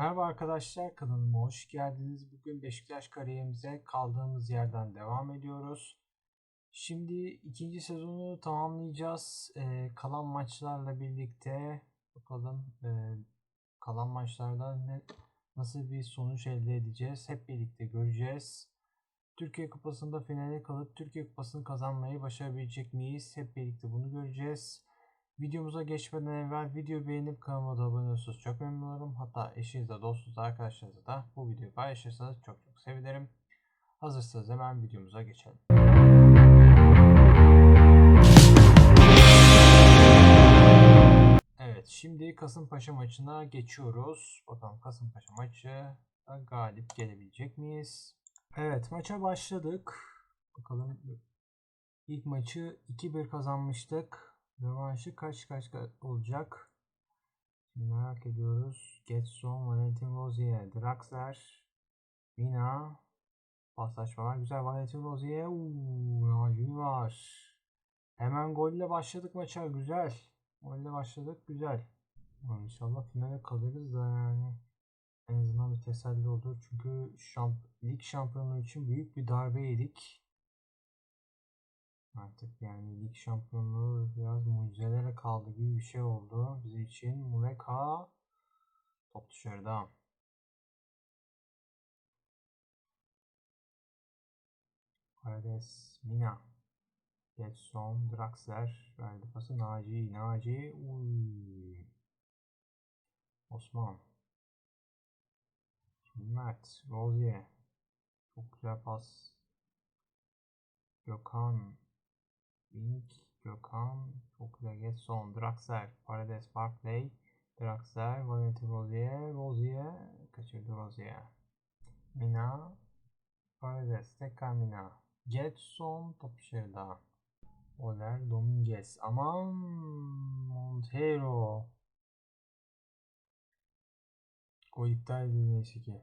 Merhaba arkadaşlar kanalıma hoş geldiniz. Bugün Beşiktaş kariyerimize kaldığımız yerden devam ediyoruz. Şimdi ikinci sezonu tamamlayacağız. Ee, kalan maçlarla birlikte bakalım e, kalan maçlarda ne, nasıl bir sonuç elde edeceğiz. Hep birlikte göreceğiz. Türkiye Kupası'nda finale kalıp Türkiye Kupası'nı kazanmayı başarabilecek miyiz? Hep birlikte bunu göreceğiz. Videomuza geçmeden evvel video beğenip kanalıma da abone olursanız çok memnun olurum. Hatta eşinizle, dostunuzla, arkadaşlarınızla da bu videoyu paylaşırsanız çok çok sevinirim. Hazırsanız hemen videomuza geçelim. Evet şimdi Kasımpaşa maçına geçiyoruz. Bakalım Kasımpaşa maçı galip gelebilecek miyiz? Evet maça başladık. Bakalım ilk maçı 2-1 kazanmıştık. Rövanşı kaç kaç ka- olacak? Şimdi merak ediyoruz. Getson, Valentin Rozier, Draxler, Mina. Paslaşmalar güzel. Valentin Rozier. Naci var. Hemen golle başladık maça. Güzel. Golle başladık. Güzel. Ulan İnşallah finale kalırız da yani. En azından bir teselli olur. Çünkü şamp lig şampiyonluğu için büyük bir darbe yedik. Artık yani lig şampiyonluğu biraz mucizelere kaldı gibi bir şey oldu bizim için. Mureka top dışarıda. Paredes, Mina, Getson, Draxler verdi pası Naci, Naci, uy. Osman. Şimdi Mert, Rozier. Çok güzel pas. Gökhan, Wing, Gökhan, çok güzel Getson, Draxler, Paredes, Barclay, Draxler, Valentin Rozier, Rozier, kaçırdı Rozier. Mina, Paredes, tekrar Mina. Getson, top dışarıda. Oler, Dominguez, aman Montero. Gol iptal edildi neyse ki.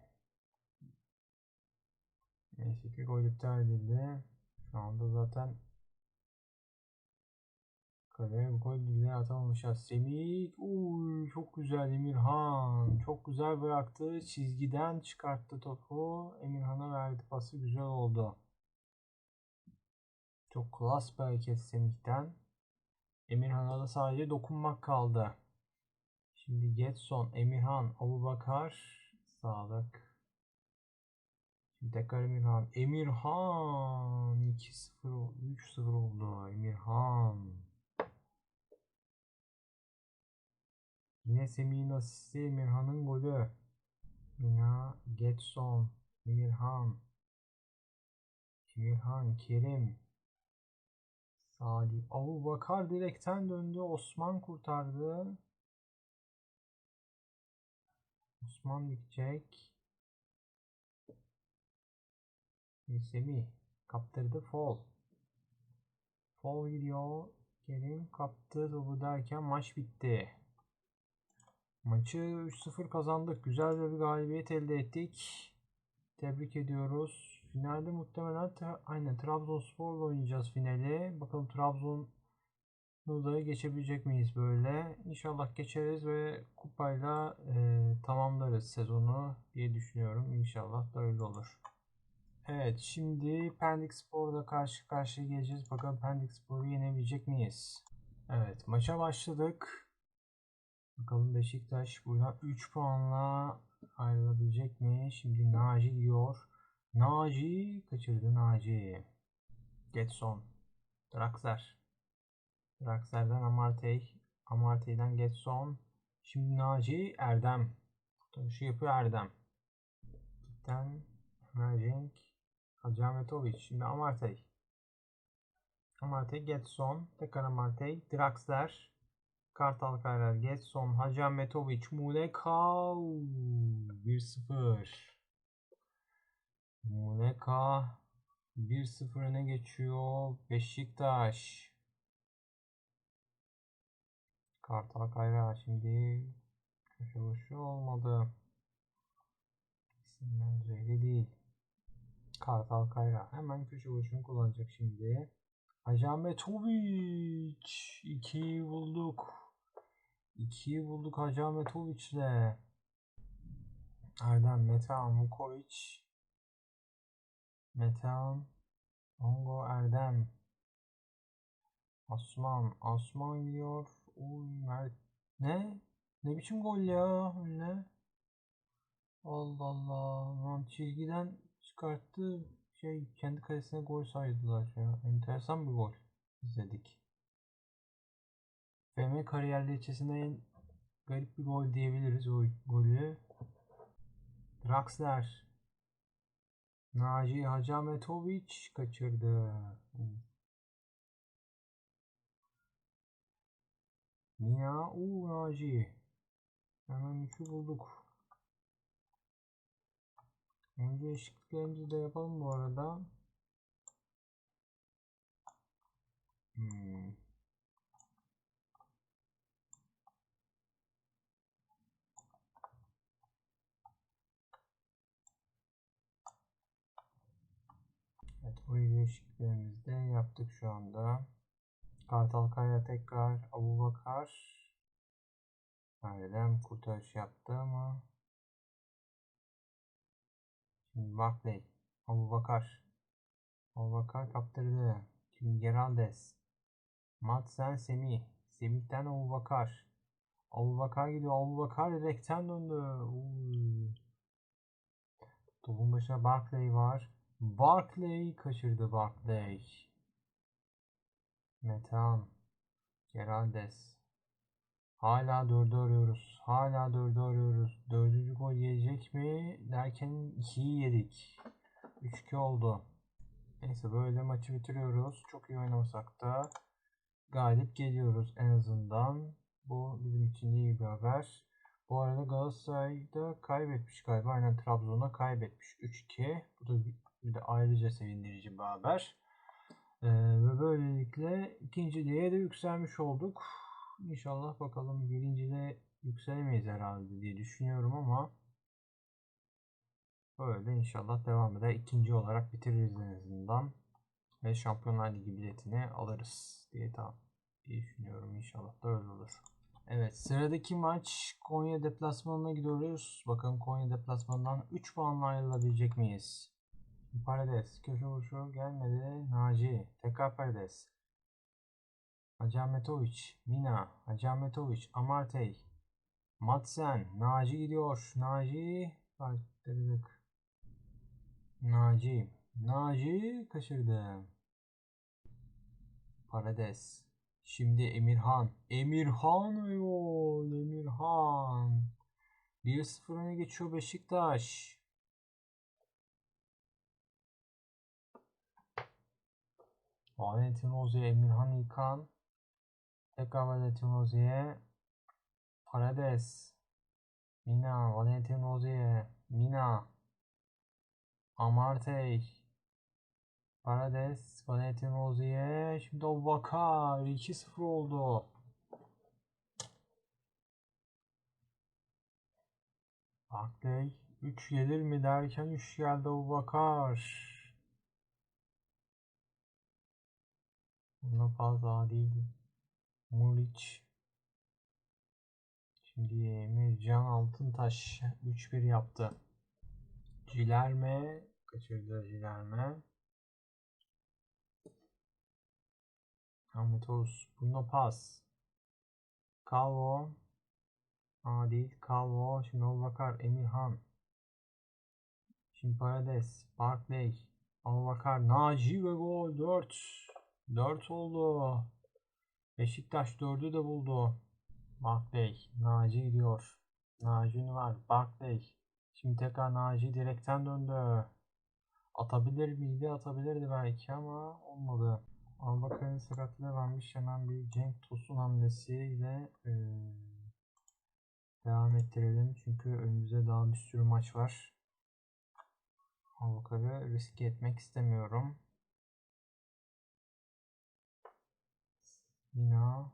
Neyse ki gol iptal edildi. Şu anda zaten Kaleye gol bile atamamışlar. Semih, uy, çok güzel Emirhan. Çok güzel bıraktı. Çizgiden çıkarttı topu. Emirhan'a verdi pası güzel oldu. Çok klas bir hareket Semih'ten. Emirhan'a da sadece dokunmak kaldı. Şimdi Getson, Emirhan, Abubakar, Sağlık. Şimdi tekrar Emirhan. Emirhan 2-0 oldu. 3-0 oldu. Emirhan. Yine Semih'in asisti Emirhan'ın golü. Mina, Getson, Emirhan. Emirhan, Kerim. Salih. Abu Bakar direkten döndü. Osman kurtardı. Osman. Şimdi Semih kaptırdı. Fall. Fall gidiyor. Kerim kaptı topu derken maç bitti. Maçı 3-0 kazandık. Güzel bir galibiyet elde ettik. Tebrik ediyoruz. Finalde muhtemelen tra- aynen Trabzonspor'la oynayacağız finali. Bakalım Trabzon'u da geçebilecek miyiz böyle. İnşallah geçeriz ve kupayla e, tamamlarız sezonu diye düşünüyorum. İnşallah da öyle olur. Evet şimdi Pendik Spor'da karşı karşıya geleceğiz. Bakalım Pendik Spor'u yenebilecek miyiz? Evet maça başladık. Bakalım Beşiktaş buradan 3 puanla ayrılabilecek mi? Şimdi Naci gidiyor. Naci kaçırdı Naci. Getson. Draxler. Draxler'den Amartey. Amartey'den Getson. Şimdi Naci Erdem. Kurtarışı yapıyor Erdem. Gitten Emerging. Hacametovic. Şimdi Amartey. Amartey Getson. Tekrar Amartey. Draxler. Kartal Kayrar, Getson, Hacı Ahmetovic, Muleka 1-0. Muleka 1-0 öne geçiyor. Beşiktaş. Kartal Kayrar şimdi köşe vuruşu olmadı. İsimden düzeyde değil. Kartal Kayra hemen köşe vuruşunu kullanacak şimdi. Hacı Ahmetovic 2'yi bulduk. 2'yi bulduk Hacı Ahmetovic'le. Erdem, Metehan, Vukovic, Metehan, Ongo, Erdem, Osman, Osman gidiyor. Uy. Ne? Ne biçim gol ya öyle? Allah Allah. Lan çizgiden çıkarttı. Şey kendi kalesine gol saydılar ya. Enteresan bir gol izledik. FM kariyerleri içerisinde en garip bir gol diyebiliriz o golü. Draxler. Naci Hacametovic kaçırdı. Mina U Naci. Hemen üçü bulduk. Önce eşitliklerimizi de yapalım bu arada. Hmm. O değişikliklerimizi de yaptık şu anda. Kartal Kaya tekrar Abu Bakar. Erdem kurtarış yaptı ama. Şimdi Barkley. Abu Bakar. Abu Bakar kaptırdı. Şimdi Geraldes. Madsen Semih. Semih'ten Abu Bakar. Abu Bakar gidiyor. Abu Bakar direkten döndü. Uy. Topun başına Barkley var. Barkley kaçırdı Barkley. Metehan. Geraldes. Hala dördü arıyoruz. Hala dördü arıyoruz. Dördüncü gol gelecek mi derken 2'yi yedik. 3-2 oldu. Neyse böyle maçı bitiriyoruz. Çok iyi oynamasak da galip geliyoruz en azından. Bu bizim için iyi bir haber. Bu arada Galatasaray'da kaybetmiş galiba. Aynen Trabzon'a kaybetmiş 3-2. Bu da bir de ayrıca sevindirici bir haber. Ee, ve böylelikle ikinciliğe de yükselmiş olduk. İnşallah bakalım birinciliğe yükselemeyiz herhalde diye düşünüyorum ama böyle inşallah devam eder. İkinci olarak bitiririz en azından. Ve Şampiyonlar Ligi biletini alırız diye diye düşünüyorum. İnşallah da öyle olur. Evet sıradaki maç Konya deplasmanına gidiyoruz. Bakalım Konya deplasmanından 3 puanla ayrılabilecek miyiz? Paredes köşe vuruşu gelmedi. Naci tekrar Paredes. Hacametovic, Mina, Hacametovic, Amartey, Madsen, Naci gidiyor. Naci kaçırdık. Naci, Naci kaçırdı. Paredes. Şimdi Emirhan. Emirhan ayol. Emirhan. 1-0 öne geçiyor Beşiktaş. Valentin Rozier, Emirhan İlkan. Tekrar Valentin Rozier. Paredes. Mina, Valentin Rozier. Mina. Amartey. Paredes, Valentin Rozier. Şimdi Abubakar. 2-0 oldu. Barkley 3 gelir mi derken 3 geldi Abubakar. Buna fazla değil. Muriç. Şimdi Emircan Altıntaş 3-1 yaptı. Cilerme kaçırdı Cilerme. Ahmet Oğuz. Bruno Pas. Calvo. Aa değil. Calvo. Şimdi Abubakar. Emirhan. Şimdi Paredes. Barkley. Abubakar. Naci ve gol. 4. 4 oldu. Beşiktaş 4'ü de buldu. Barkley. Naci gidiyor. Naci var. Barkley. Şimdi tekrar Naci direkten döndü. Atabilir miydi? Atabilirdi belki ama olmadı. Abubakar'ın sakatlığı varmış. Hemen bir Cenk Tosun hamlesiyle e, devam ettirelim. Çünkü önümüzde daha bir sürü maç var. Abubakar'ı riske etmek istemiyorum. Mina.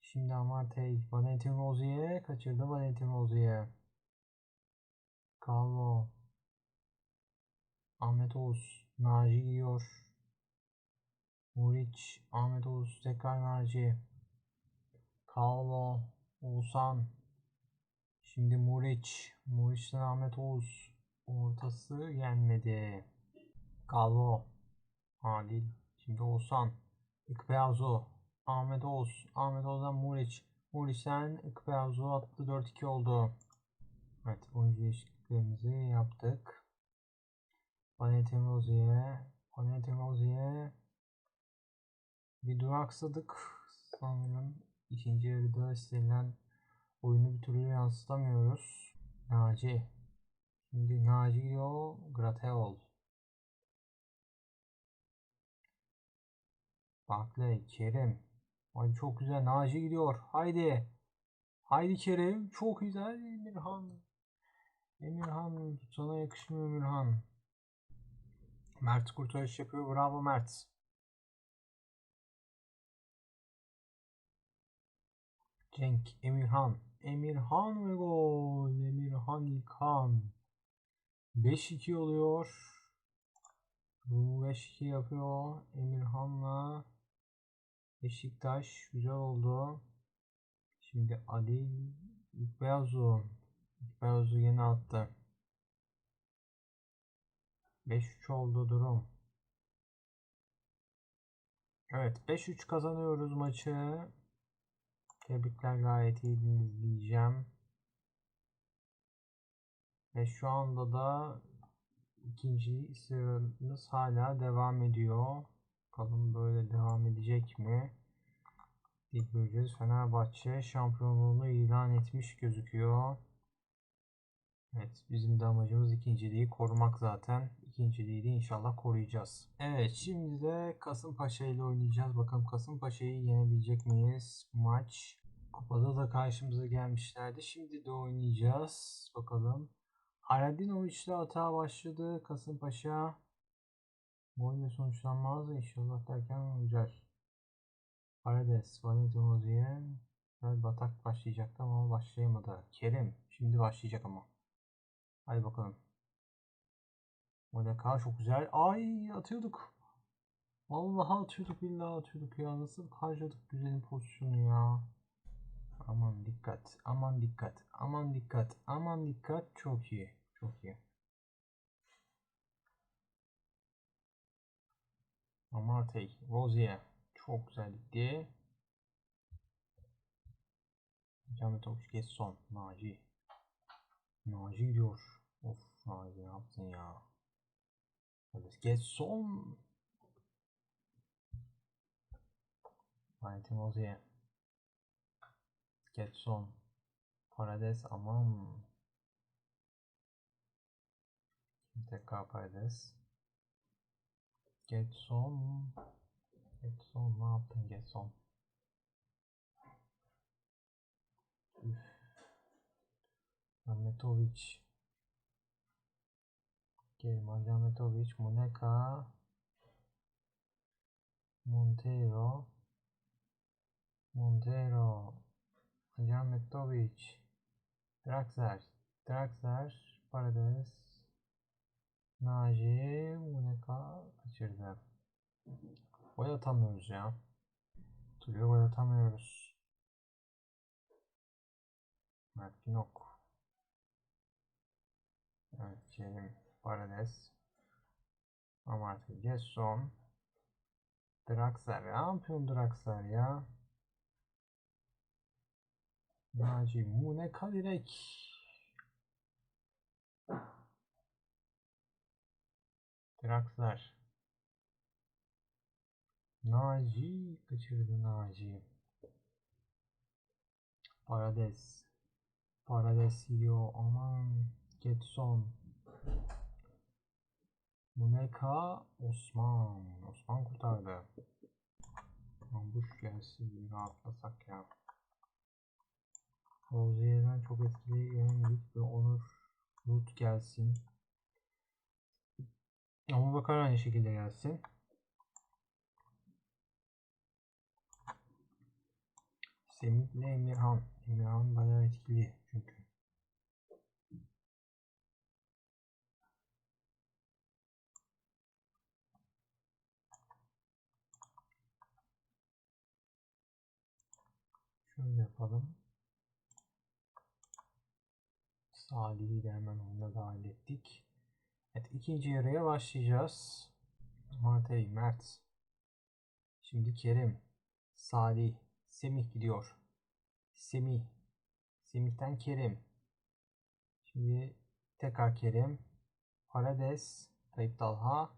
Şimdi Amartey. Valentin Rozier kaçırdı Valentin Rozier. Calvo. Ahmet Oğuz. Naci gidiyor. Muriç. Ahmet Oğuz. Tekrar Naci. Calvo. Oğuzhan. Şimdi Muriç. Muriç'ten Ahmet Oğuz. Ortası yenmedi. Galvo. Adil. Şimdi Oğuzhan. İkbeazu. Ahmet Oğuz. Ahmet Oğuz'dan Muriç. Muriç'ten İkbeazu attı. 4-2 oldu. Evet oyuncu değişikliklerimizi yaptık. Valentin Rozier. Valentin Rozier. Bir duraksadık. Sanırım ikinci yarıda istenilen oyunu bir türlü yansıtamıyoruz. Naci. Şimdi Naci gidiyor. Grateol. Barclay, Kerim. Hadi çok güzel. Naci gidiyor. Haydi. Haydi Kerim. Çok güzel. Emirhan. Emirhan. Sana yakışmıyor Emirhan. Mert kurtarış yapıyor. Bravo Mert. Cenk, Emirhan. Emirhan ve gol. Emirhan İlkan. 5-2 oluyor. Bu 5-2 yapıyor. Emirhan'la Beşiktaş. Güzel oldu. Şimdi Ali İkbeazu. İkbeazu yeni attı. 5-3 oldu durum. Evet 5-3 kazanıyoruz maçı. Tebrikler gayet iyiydiniz diyeceğim. Ve şu anda da ikinci sıramız hala devam ediyor. Bakalım böyle devam edecek mi? İlk göreceğiz. Fenerbahçe şampiyonluğunu ilan etmiş gözüküyor. Evet bizim de amacımız ikinciliği korumak zaten. İkinciliği de inşallah koruyacağız. Evet şimdi de Kasımpaşa ile oynayacağız. Bakalım Kasımpaşa'yı yenebilecek miyiz? Maç. Kupada da karşımıza gelmişlerdi. Şimdi de oynayacağız. Bakalım. Haradinovic ile hata başladı. Kasımpaşa. Bu oyunda sonuçlanmaz inşallah derken güzel. Parades, Valentin. Güzel batak başlayacaktı ama başlayamadı. Kerim. Şimdi başlayacak ama. Hadi bakalım. Modeka çok güzel. Ay atıyorduk. Vallahi atıyorduk billahi atıyorduk ya. Nasıl harcadık güzelin pozisyonu ya. Aman dikkat. Aman dikkat. Aman dikkat. Aman dikkat. Çok iyi. Çok iyi. Amartey. Rozier. Çok güzel gitti. Camet Okçu Gesson. Naci. Naci gidiyor. Of Naci ne yaptın ya? Evet Gesson. Valentin Rozier. Getson. Parades aman. Tekrar Parades. Getson. Getson ne yaptın Getson? Üf. Ahmetovic. German Ahmetovic. Muneka. Monteiro. Montero. Ahmetovic. Draxler. Draxler. Parades. Naci. Muneka kaçırdı. Gol atamıyoruz ya. Türlü gol atamıyoruz. Mert Pinok. Evet, Kerim Parades. Amartya Gesson. Draxler. Ne yapıyorsun Draxler ya? Naci Muneka direkt. Draxler. Naci kaçırdı Naci. Parades. Parades gidiyor. Aman. Getson. Muneka Osman. Osman kurtardı. Ambush gelsin rahatlasak ya. Rozier'den çok etkili yenemedik ve Onur Lut gelsin. Ama bakar aynı şekilde gelsin. Semih ile Emirhan. Emirhan bayağı etkili çünkü. Şöyle yapalım. Salih'i de hemen oyuna dahil ettik. Evet ikinci yarıya başlayacağız. Martey, Mert. Şimdi Kerim. Salih. Semih gidiyor. Semih. Semih'ten Kerim. Şimdi tekrar Kerim. Parades. Tayyip Talha.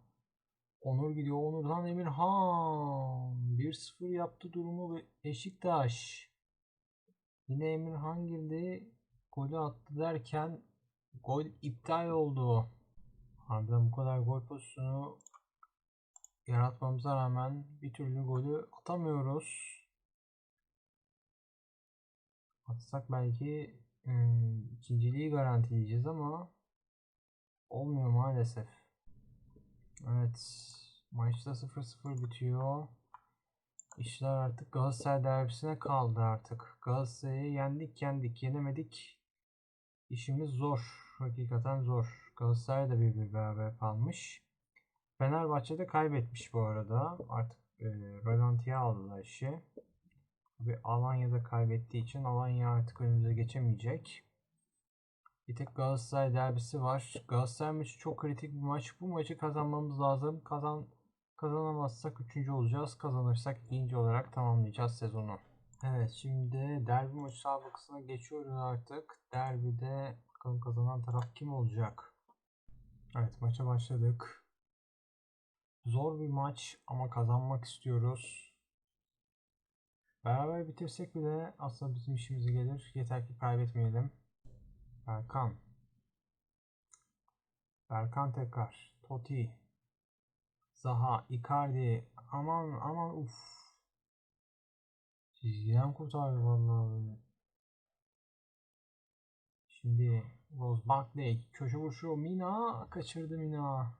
Onur gidiyor. Onur'dan Emirhan. 1-0 yaptı durumu Beşiktaş. Yine Emirhan girdi. Golü attı derken gol iptal oldu. Ardından bu kadar gol pozisyonu yaratmamıza rağmen bir türlü golü atamıyoruz. Atsak belki ıı, ikinciliği garantileyeceğiz ama olmuyor maalesef. Evet. Maçta 0-0 bitiyor. İşler artık Galatasaray derbisine kaldı artık. Galatasaray'ı yendik yendik yenemedik. İşimiz zor. Hakikaten zor. Galatasaray bir bir beraber kalmış. Fenerbahçe de kaybetmiş bu arada. Artık e, rölantiye aldılar işi. Ve Alanya'da kaybettiği için Alanya artık önümüze geçemeyecek. Bir tek Galatasaray derbisi var. Galatasaray maçı çok kritik bir maç. Bu maçı kazanmamız lazım. Kazan kazanamazsak 3. olacağız. Kazanırsak 2. olarak tamamlayacağız sezonu. Evet şimdi derbi maçı sabıkasına geçiyoruz artık. Derbide bakalım kazanan taraf kim olacak? Evet maça başladık. Zor bir maç ama kazanmak istiyoruz. Beraber bitirsek bile aslında bizim işimize gelir. Yeter ki kaybetmeyelim. Berkan. Berkan tekrar. Totti. Zaha. Icardi. Aman aman uf. Çizgiden kurtardı vallahi böyle. Şimdi Rose Barkley. Köşe vuruşu. Mina. Kaçırdı Mina.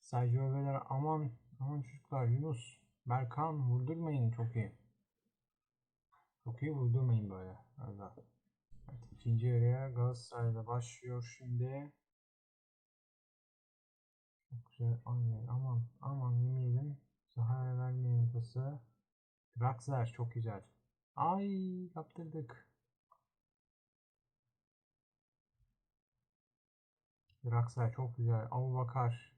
Sergio Veler. Aman. Aman çocuklar. Yunus. Berkan. Vurdurmayın. Çok iyi. Çok iyi vurdurmayın böyle. Evet. evet ikinci yarıya Galatasaray'da başlıyor şimdi. Çok güzel. Aynen. Aman. Aman yemeyelim. Zaha'ya vermeyelim pası. Draxler çok güzel. Ay kaptırdık. Draxler çok güzel. Abubakar.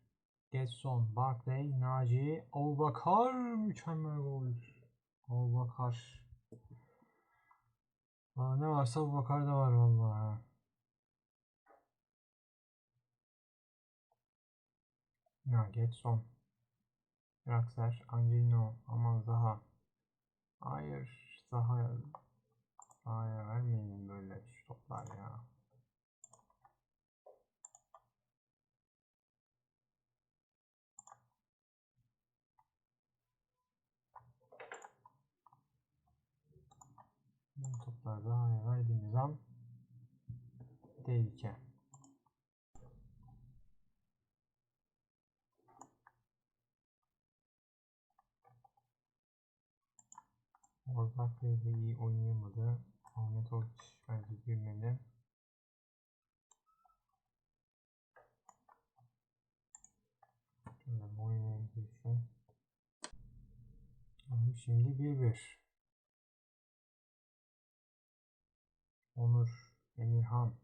Getson. Barkley. Naci. Abubakar. Mükemmel gol. Abubakar. Aa, ne varsa Abubakar da var vallahi. Ya Getson. Draxler. Angelino. Aman Zaha. Hayır. Zaha. Zaha'ya vermeyin böyle şu toplar ya. Bu toplar Zaha'ya verdiğimiz an tehlike. Orzak Bey iyi oynayamadı. Ahmet Orç bence girmeli. Şöyle oynaya girsin. Şimdi 1-1. Onur, Emirhan.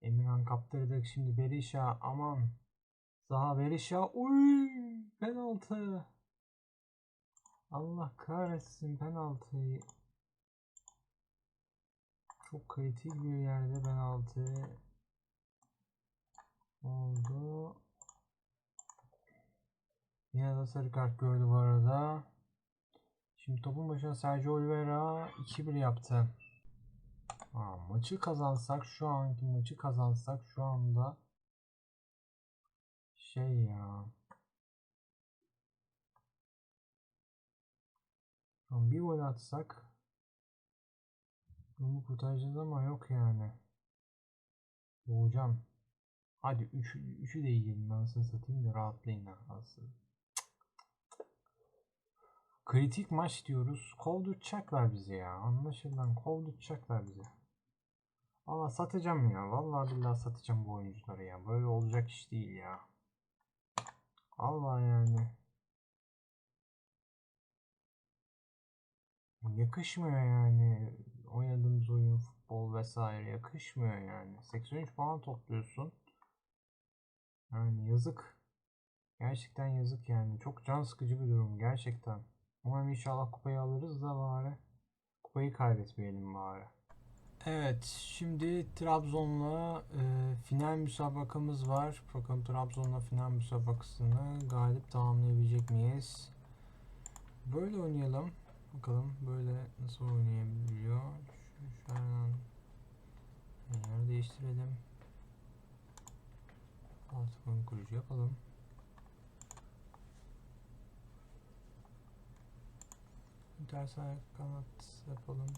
Emirhan kaptırdık. Şimdi Berisha. Aman. Zaha Berisha. Uy! Penaltı. Allah kahretsin penaltıyı. Çok kritik bir yerde penaltı oldu. Yine de sarı kart gördü bu arada. Şimdi topun başına Sergio Oliveira 2-1 yaptı. Aa, maçı kazansak şu anki maçı kazansak şu anda şey ya bir gol atsak bunu kurtaracağız ama yok yani. Boğacağım. Hadi 3 3'ü de yiyelim ben size satayım da rahatlayın aslında. Kritik maç diyoruz. Kovdurtacaklar bizi ya. Anlaşılan kovdurtacaklar bizi. Valla satacağım ya. Vallahi billahi satacağım bu oyuncuları ya. Böyle olacak iş değil ya. Allah yani. Yakışmıyor yani oynadığımız oyun futbol vesaire yakışmıyor yani. 83 puan topluyorsun. Yani yazık. Gerçekten yazık yani. Çok can sıkıcı bir durum gerçekten. Umarım inşallah kupayı alırız da bari. Kupayı kaybetmeyelim bari. Evet, şimdi Trabzon'la e, final müsabakamız var. Bakalım Trabzon'la final müsabakasını galip tamamlayabilecek miyiz? Böyle oynayalım. Bakalım böyle nasıl oynayabiliyor. Şu, şuradan yer değiştirelim. Artık ön kurucu yapalım. Ters ayak kanat yapalım.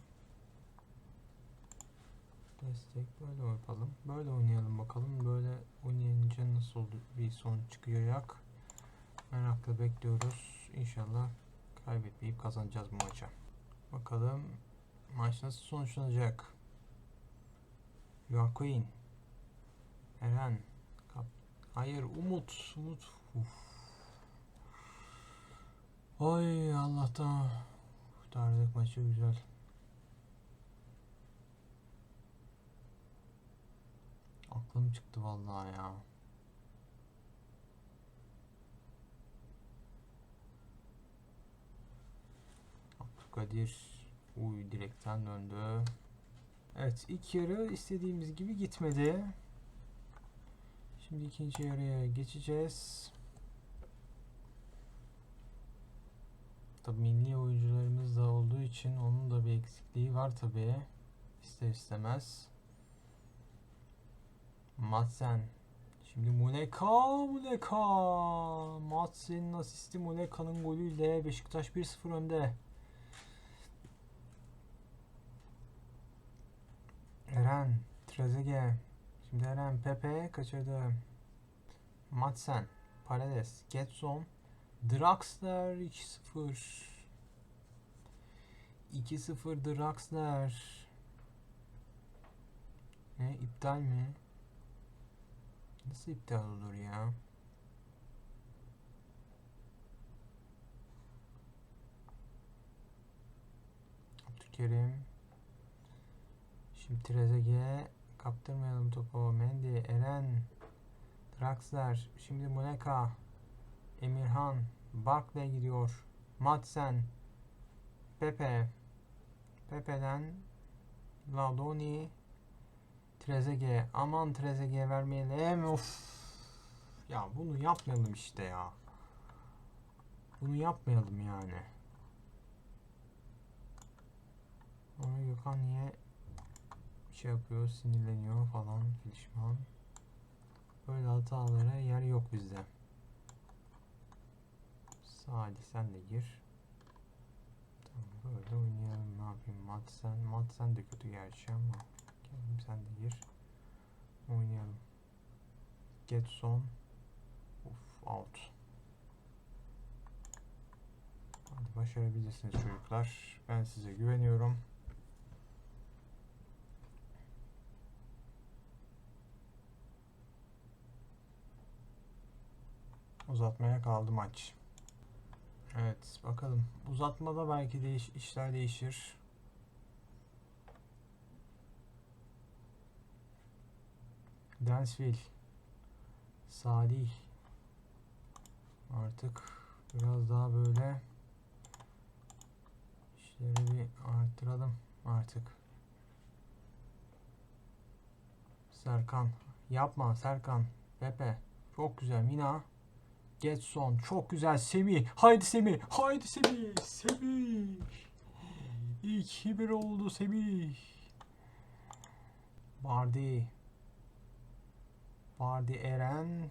Destek böyle yapalım. Böyle oynayalım bakalım. Böyle oynayınca nasıl bir sonuç çıkacak. Merakla bekliyoruz. İnşallah kaybetmeyip kazanacağız bu maçı. Bakalım maç nasıl sonuçlanacak. Joaquin. Eren. Kap Hayır Umut. Umut. Uf. Oy Allah'tan kurtardık maçı güzel. Aklım çıktı vallahi ya. Abdülkadir uy direkten döndü. Evet ilk yarı istediğimiz gibi gitmedi. Şimdi ikinci yarıya geçeceğiz. Tabii milli oyuncularımız da olduğu için onun da bir eksikliği var tabii. İster istemez. Madsen. Şimdi Muleka, Muleka. Madsen'in asisti Muleka'nın golüyle Beşiktaş 1-0 önde. Eren, Trezeguet. Şimdi Eren, Pepe kaçırdı. Madsen, Paredes, Getson, Draxler 2-0. 2-0 Draxler. Ne iptal mi? Nasıl iptal olur ya? Abdülkerim. Şimdi Trezeguet. Kaptırmayalım topu. Mendy, Eren. Draxler. Şimdi Muleka. Emirhan. Barkley gidiyor. Madsen. Pepe. Pepe'den Laudoni. Trezeguet. Aman Trezeguet vermeyelim. Of. Ya bunu yapmayalım işte ya. Bunu yapmayalım yani. Ama Gökhan niye şey yapıyor, sinirleniyor falan Filişman. Böyle hatalara yer yok bizde. Hadi sen de gir. Tamam böyle oynayalım. Ne yapayım? Madsen, Madsen de kötü gerçi ama. Geldim sen de gir. Oynayalım. Getson. Uf out. Hadi başarabilirsiniz çocuklar. Ben size güveniyorum. Uzatmaya kaldı maç. Evet bakalım. Uzatmada belki değiş işler değişir. Dansville. Salih. Artık biraz daha böyle işleri bir arttıralım artık. Serkan. Yapma Serkan. Pepe. Çok güzel. Mina. Getson. Çok güzel. Semih. Haydi Semih. Haydi Semih. Semih. 2-1 oldu Semih. Bardi. Bardi Eren.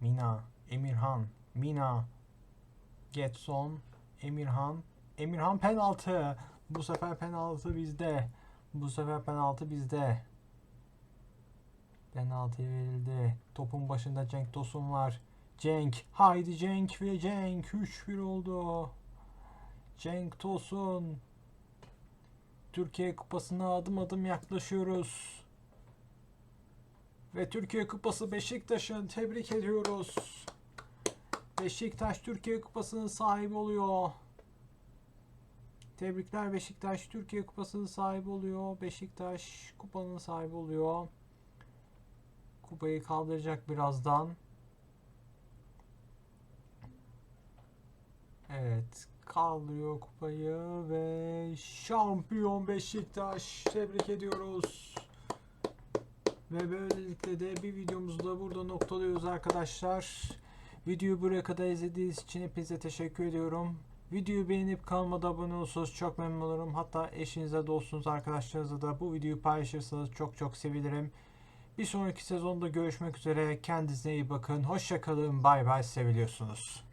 Mina. Emirhan. Mina. Getson. Emirhan. Emirhan penaltı. Bu sefer penaltı bizde. Bu sefer penaltı bizde. Penaltı verildi. Topun başında Cenk Tosun var. Cenk. Haydi Cenk ve Cenk. 3-1 oldu. Cenk Tosun. Türkiye Kupası'na adım adım yaklaşıyoruz. Ve Türkiye Kupası Beşiktaş'ın tebrik ediyoruz. Beşiktaş Türkiye Kupası'nın sahibi oluyor. Tebrikler Beşiktaş Türkiye Kupası'nın sahibi oluyor. Beşiktaş kupanın sahibi oluyor. Kupayı kaldıracak birazdan. Evet, kaldırıyor kupayı ve şampiyon Beşiktaş. Tebrik ediyoruz. Ve böylelikle de bir videomuzu da burada noktalıyoruz arkadaşlar. Videoyu buraya kadar izlediğiniz için hepinize teşekkür ediyorum. Videoyu beğenip kanalıma da abone olursanız çok memnun olurum. Hatta eşinize, dostunuza, arkadaşlarınıza da bu videoyu paylaşırsanız çok çok sevinirim. Bir sonraki sezonda görüşmek üzere. Kendinize iyi bakın. Hoşçakalın. Bay bay. Seviliyorsunuz.